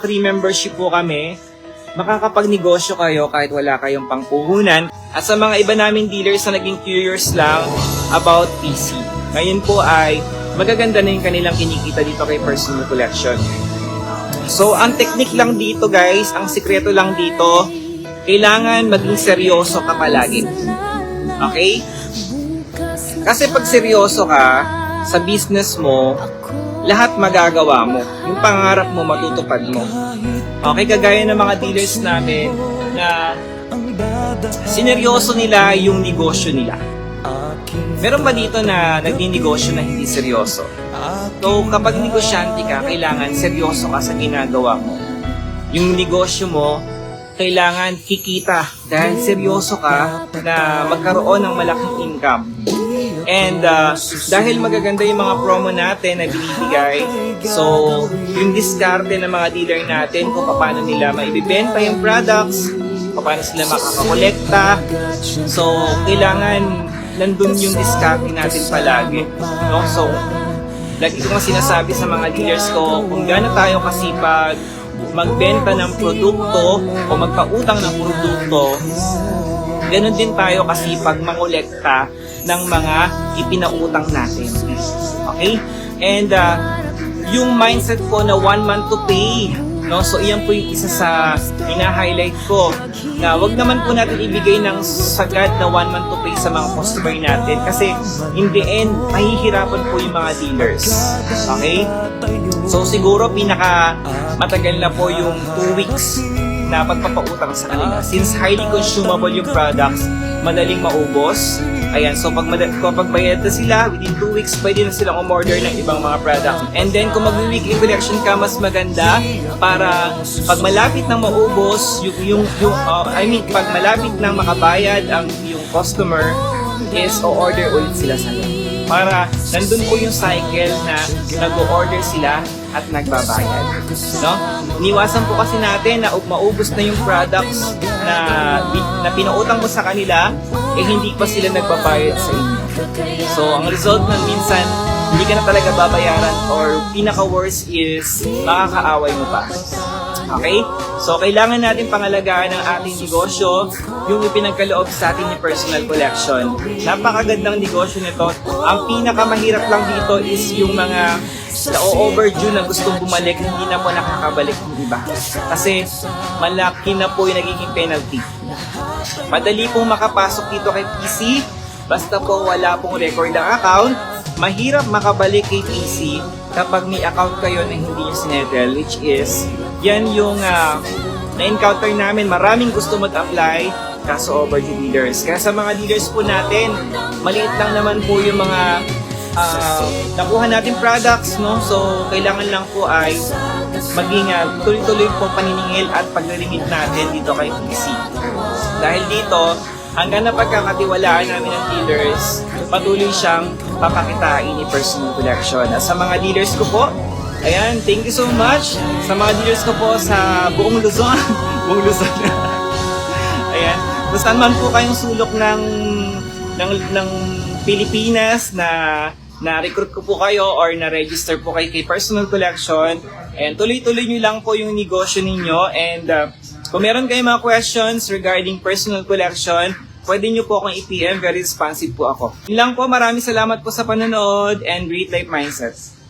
Free membership po kami. Makakapagnegosyo kayo kahit wala kayong pangpuhunan. At sa mga iba naming dealers na naging curious lang about PC. Ngayon po ay magaganda na yung kanilang kinikita dito kay Personal Collection. So, ang technique lang dito guys, ang sikreto lang dito, kailangan maging seryoso ka palagi. Okay? Kasi pag seryoso ka sa business mo, lahat magagawa mo. Yung pangarap mo, matutupad mo. Okay, kagaya ng mga dealers namin na sineryoso nila yung negosyo nila. Meron ba dito na nagninegosyo na hindi seryoso? So, kapag negosyante ka, kailangan seryoso ka sa ginagawa mo. Yung negosyo mo, kailangan kikita dahil seryoso ka na magkaroon ng malaking income. And uh, dahil magaganda yung mga promo natin na binibigay, so yung diskarte ng mga dealer natin kung paano nila maibibenta yung products, paano sila makakakolekta. So, kailangan nandun yung diskarte natin palagi. No? So, lagi ko nga sinasabi sa mga dealers ko, kung gaano tayo kasipag magbenta ng produkto o magpautang ng produkto, ganun din tayo kasipag mangolekta ng mga ipinautang natin. Okay? And uh, yung mindset ko na one month to pay, no? So iyan po yung isa sa ina-highlight ko na wag naman po natin ibigay ng sagad na one month to pay sa mga customer natin kasi in the end, mahihirapan po yung mga dealers. Okay? So siguro pinaka matagal na po yung 2 weeks na pagpapautang sa kanila. Since highly consumable yung products, madaling maubos. Ayan, so pag, mada- kapag bayad na sila, within 2 weeks, pwede na silang umorder ng ibang mga products. And then, kung mag-weekly collection ka, mas maganda para pag malapit nang maubos, yung, yung, yung uh, I mean, pag malapit nang makabayad ang yung customer, is o-order ulit sila sa'yo. Para nandun po yung cycle na nag-order sila at nagbabayad. No? Iniwasan po kasi natin na maubos na yung products na, na pinuutang mo sa kanila, eh hindi pa sila nagbabayad sa inyo. So, ang result nun minsan, hindi ka na talaga babayaran or pinaka-worst is makakaaway mo pa. Okay? So, kailangan natin pangalagaan ng ating negosyo, yung ipinagkaloob sa atin ni personal collection. Napakagandang negosyo nito. Ang pinakamahirap lang dito is yung mga na-overdue na gustong bumalik, hindi na po nakakabalik yung iba. Kasi malaki na po yung nagiging penalty. Madali pong makapasok dito kay PC, basta po wala pong record ng account, mahirap makabalik kay PC kapag may account kayo na hindi nyo sinettle, which is, yan yung ah, na-encounter namin, maraming gusto mag-apply, kaso overdue dealers. Kaya sa mga dealers po natin, maliit lang naman po yung mga ah, nakuha natin products, no? So, kailangan lang po ay maging ah, tuloy-tuloy po paniningil at paglalimit natin dito kay PC. Dahil dito, hanggang na pagkakatiwalaan namin ng dealers, patuloy siyang papakitain ni personal collection. At sa mga dealers ko po, ayan, thank you so much. Sa mga dealers ko po sa buong Luzon, buong Luzon. ayan, kung saan man po kayong sulok ng, ng, ng Pilipinas na na-recruit ko po kayo or na-register po kayo kay Personal Collection. And tuloy-tuloy nyo lang po yung negosyo ninyo. And uh, kung meron kayong mga questions regarding Personal Collection, pwede nyo po akong i-PM. Very responsive po ako. Yun lang po. Maraming salamat po sa panonood and great life mindsets.